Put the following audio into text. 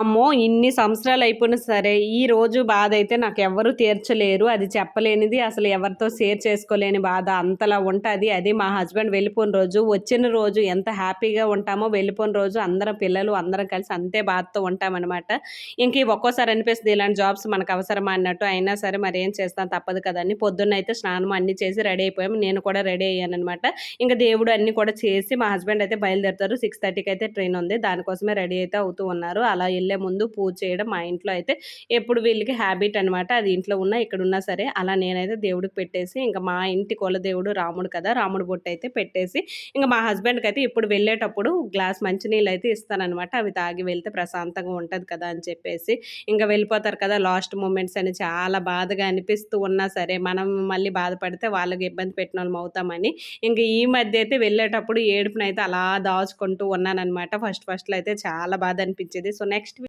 అమ్మో ఇన్ని సంవత్సరాలు అయిపోయినా సరే ఈ రోజు బాధ అయితే నాకు ఎవరు తీర్చలేరు. అది చెప్పలేనిది అసలు ఎవరితో షేర్ చేసుకోలేని బాధ. అంతలా ఉంటుంది. అది మా హస్బెండ్ వెళ్ళిపోయిన రోజు వచ్చిన రోజు ఎంత హ్యాపీగా ఉంటామో వెళ్ళిపోయిన రోజు అందరం పిల్లలు అందరం కలిసి అంతే బాధతో ఉంటామన్నమాట. ఇంక ఒక్కోసారి అనిపిస్తుంది ఇలాంటి జాబ్స్ మనకు అవసరమా అన్నట్టు. అయినా సరే మరి ఏం చేస్తాం? తప్పదు కదండి పొద్దున్న అయితే స్నానం అన్ని చేసి రెడీ అయిపోయాము. నేను కూడా రెడీ అయ్యాను అనమాట ఇంకా దేవుడు అన్ని కూడా చేసి మా హస్బెండ్ అయితే బయలుదేరుతారు. సిక్స్ థర్టీకి అయితే ట్రైన్ ఉంది. దానికోసమే రెడీ అయితే అవుతూ ఉన్నారు. అలా వెళ్ళి ముందు పూజ చేయడం మా ఇంట్లో అయితే ఎప్పుడు వీళ్ళకి హ్యాబిట్ అనమాట అది ఇంట్లో ఉన్నా ఇక్కడ ఉన్నా సరే అలా నేనైతే దేవుడికి పెట్టేసి ఇంకా మా ఇంటి కుల దేవుడు రాముడు కదా రాముడు బొట్టు అయితే పెట్టేసి ఇంకా మా హస్బెండ్కి అయితే ఇప్పుడు వెళ్ళేటప్పుడు గ్లాస్ మంచినీళ్ళు అయితే ఇస్తానమాట అవి తాగి వెళ్తే ప్రశాంతంగా ఉంటుంది కదా అని చెప్పేసి ఇంకా వెళ్ళిపోతారు కదా లాస్ట్ మూమెంట్స్ అని చాలా బాధగా అనిపిస్తూ ఉన్నా సరే మనం మళ్ళీ బాధపడితే వాళ్ళకి ఇబ్బంది పెట్టిన వాళ్ళం అవుతామని ఇంకా ఈ మధ్య అయితే వెళ్ళేటప్పుడు ఏడుపునైతే అలా దాచుకుంటూ ఉన్నానమాట ఫస్ట్ ఫస్ట్లో అయితే చాలా బాధ అనిపించేది. So next